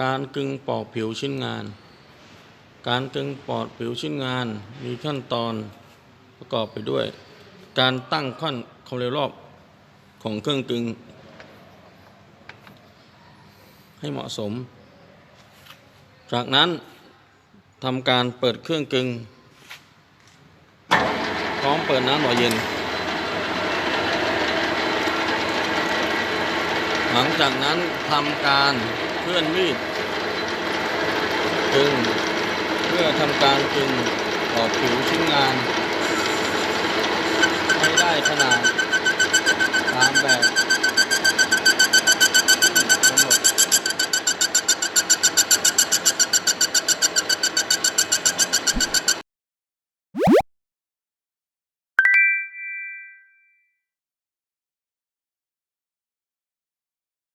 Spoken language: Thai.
การกึงปอกผิวชิ้นงาน การกึงปอกผิวชิ้นงานมีขั้นตอนประกอบไปด้วย การตั้งขั้นความเร็วรอบของเครื่องกึง ให้เหมาะสม จากนั้นทำการเปิดเครื่องกึง พร้อมเปิดน้ำหล่อเย็น หลังจากนั้นทำการ ลื่อนมีดจึงเพื่อทำการจึงออกผิวชิ้นงาน ให้ได้ขนาด